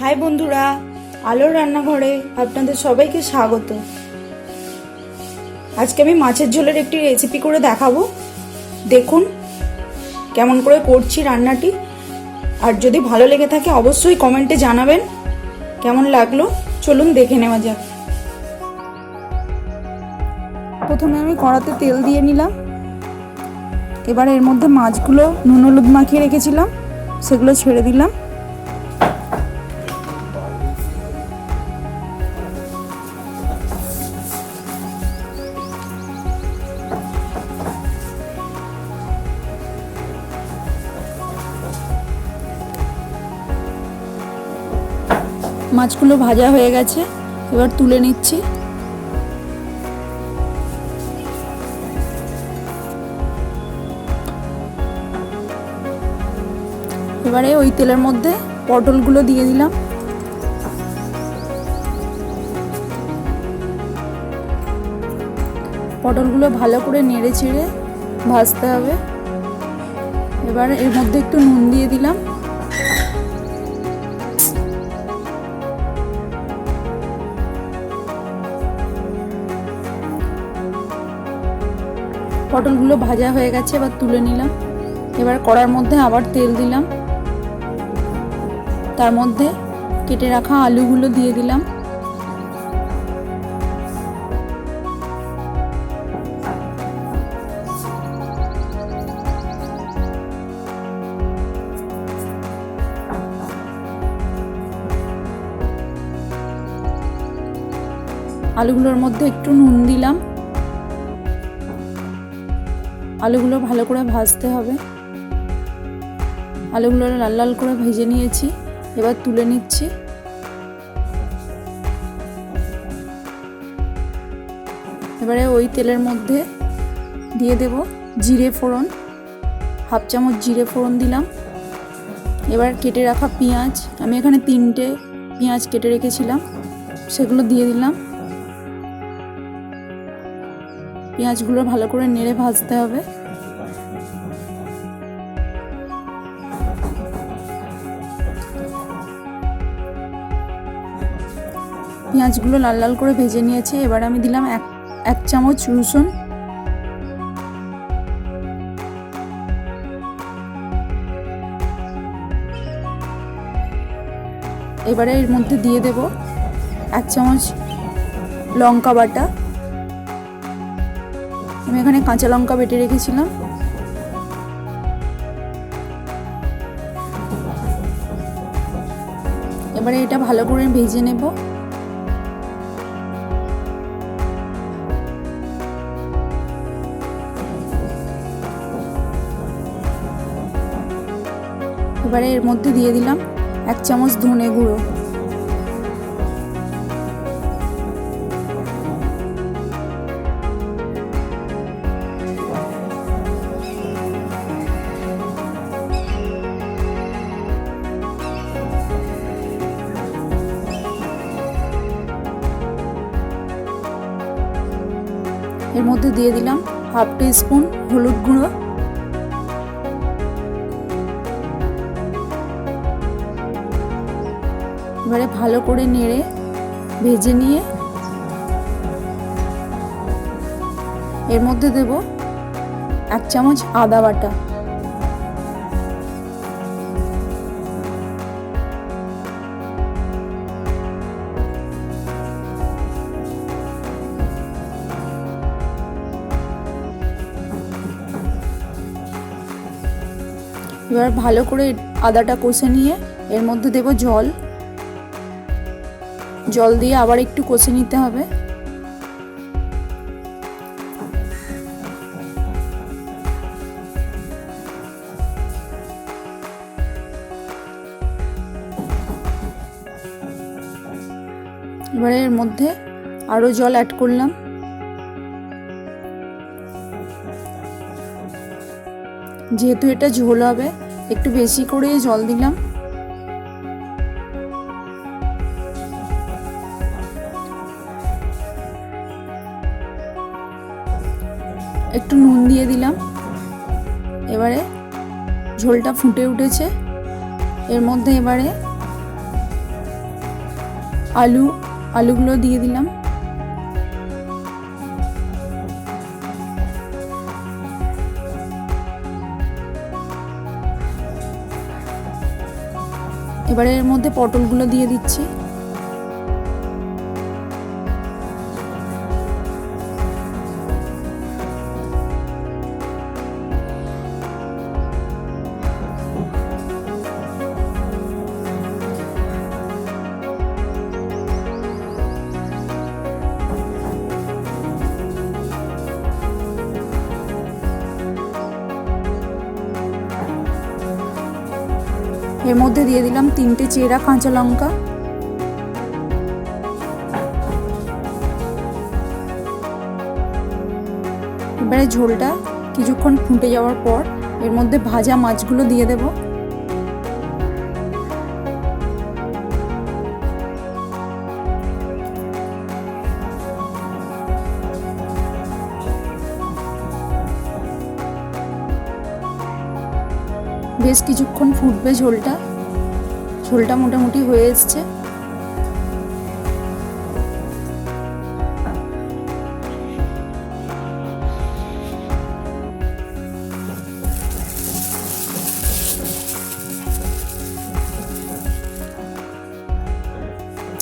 High বন্ধুরা, আলোর রান্নাঘরে আপনাদের সবাইকে স্বাগত। আজকে আমি মাছের ঝোলের একটি রেসিপি করে দেখাবো। দেখুন কেমন করে করছি রান্নাটি। আর যদি ভালো লেগে থাকে অবশ্যই কমেন্টে জানাবেন কেমন লাগল। চলুন দেখে নেওয়া যাক। প্রথমে আমি কড়াতে তেল দিয়ে নিলাম। এবার এর মধ্যে মাছগুলো নুন হলুদ মাখিয়ে রেখেছিলাম, সেগুলো ছেড়ে দিলাম। মাছগুলো ভাজা হয়ে গেছে, এবার তুলে নিচ্ছি। এবারে ওই তেলের মধ্যে পটলগুলো দিয়ে দিলাম। পটলগুলো ভালো করে নেড়ে চেড়ে ভাজতে হবে। এবার এর মধ্যে একটু নুন দিয়ে দিলাম। পটলগুলো ভাজা হয়ে গেছে, এবার তুলে নিলাম। এবার কড়ার মধ্যে আবার তেল দিলাম। তার মধ্যে কেটে রাখা আলুগুলো দিয়ে দিলাম। আলুগুলোর মধ্যে একটু নুন দিলাম। আলুগুলো ভালো করে ভাজতে হবে। আলুগুলো লাল লাল করে ভেজে নিয়েছি, এবার তুলে নিচ্ছি। এবারে ওই তেলের মধ্যে দিয়ে দেব জিরে ফোড়ন। হাফ চামচ জিরে ফোড়ন দিলাম। এবার কেটে রাখা পেঁয়াজ, আমি এখানে তিনটে পেঁয়াজ কেটে রেখেছিলাম, সেগুলো দিয়ে দিলাম। পেঁয়াজগুলো ভালো করে নেড়ে ভাজতে হবে। পেঁয়াজগুলো লাল লাল করে ভেজে নিয়েছি। এবার আমি দিলাম এক এক চামচ রসুন। এবারে এর মধ্যে দিয়ে দেব এক চামচ লঙ্কা বাটা। আমি এখানে কাঁচা লঙ্কা বেটে রেখেছিলাম। এবারে এটা ভালো করে ভেজে নেব। এবারে এর মধ্যে দিয়ে দিলাম এক চামচ ধনে গুঁড়ো। এর মধ্যে দিয়ে দিলাম হাফ টি স্পুন হলুদ গুঁড়ো। এবারে ভালো করে নেড়ে ভেজে নিয়ে এর মধ্যে দেব এক চামচ আদা বাটা। এবার ভালো করে আদাটা কষে নিয়ে এর মধ্যে দেব জল। জল দিয়ে আবার একটু কষে নিতে হবে। এবারে এর মধ্যে আরও জল অ্যাড করলাম। যেহেতু এটা ঝোল হবে, একটু বেশি করে জল দিলাম। একটু নুন দিয়ে দিলাম। এবারে ঝোলটা ফুটে উঠেছে। এর মধ্যে এবারে আলু, আলুগুলো দিয়ে দিলাম। এবারে এর মধ্যে পটলগুলো দিয়ে দিচ্ছি। এর মধ্যে দিয়ে দিলাম তিনটে চেরা কাঁচা লঙ্কা। এবারে ঝোলটা কিছুক্ষণ ফুটে যাওয়ার পর এর মধ্যে ভাজা মাছগুলো দিয়ে দেব। বেশ কিছুক্ষণ ফুটবে ঝোলটা। ঝোলটা মোটামুটি হয়ে এসছে।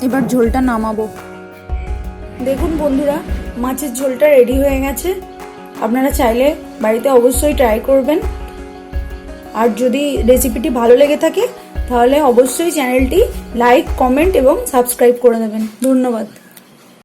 এবার ঝোলটা নামাবো। দেখুন বন্ধুরা, মাছের ঝোলটা রেডি হয়ে গেছে। আপনারা চাইলে বাড়িতে অবশ্যই ট্রাই করবেন। আর যদি রেসিপিটি ভালো লেগে থাকে, তাহলে অবশ্যই চ্যানেলটি লাইক কমেন্ট এবং সাবস্ক্রাইব করে দেবেন। ধন্যবাদ।